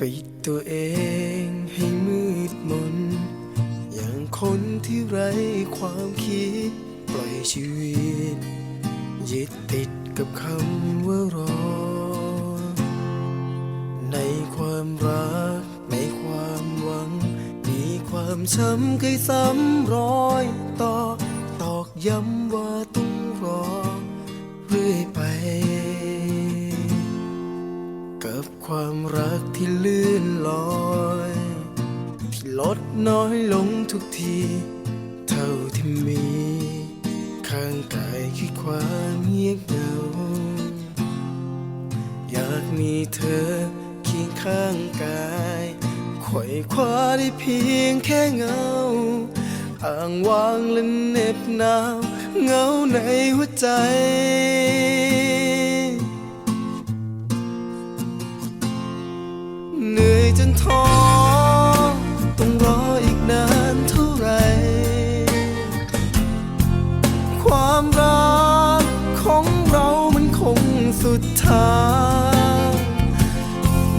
ปิดตัวเองให้มืดมน อย่างคนที่ไร้ความคิด ปล่อยชีวิต ยึดติดกับคำว่ารอ ในความรัก ในความหวัง มีความช้ำเคยซ้ำรอย ต่อตอกย้ำว่าต้องรอ ความรักที่ลื่นลอยที่ลดน้อยลงทุกที เท่าที่มี ข้างกายคือความเงียบเหงา อยากมีเธอเคียงข้างกายไขว่คว้าได้เพียงแค่เงาอ้างวางและเน็บหนาว เงาในหัวใจ รักของเรามันคงสุดทาง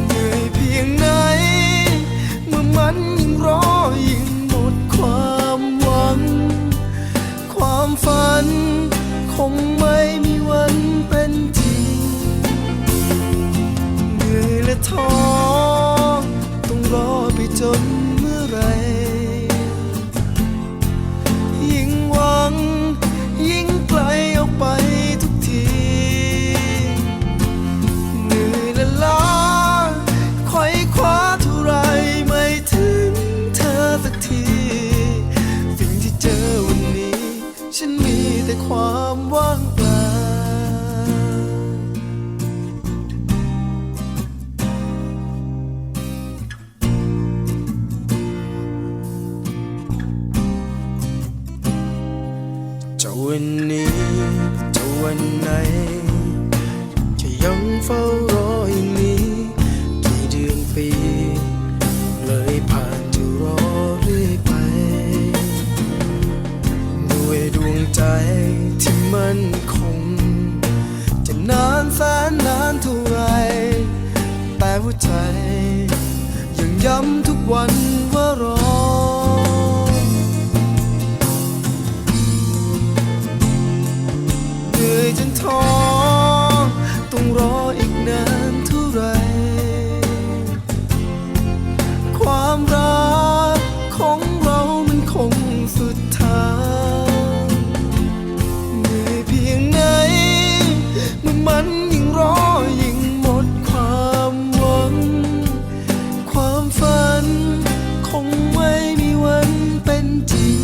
เหนื่อยเพียงไหน เมื่อมันยิ่งรอยิ่งหมดความหวัง ความฝันคงไม่มีวันเป็นจริง เหนื่อยและท้อต้องรอไปจน เฝ้ารออย่างนี้ กี่เดือนปี เลยผ่านจะรอเรื่อยไป ด้วยดวงใจที่มันคง จะนานแสนนานเท่าไรแต่หัวใจ ยังย้ำทุกวันว่ารอ นานเท่าไร ความรักของเรามันคงสุดทางเหนื่อยเพียงไหนเมื่อมันยิ่งรอยิ่งหมดความหวัง ความฝันคงไม่มีวันเป็นจริง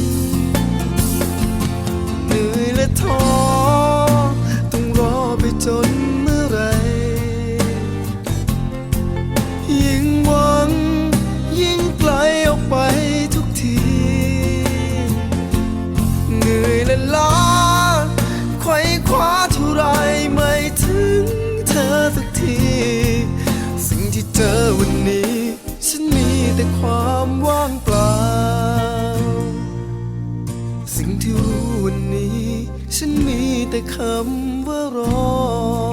เหนื่อยและท้อ เจอวันนี้ ฉันมีแต่ความว่างเปล่า สิ่งที่รู้วันนี้ ฉันมีแต่คำว่ารอ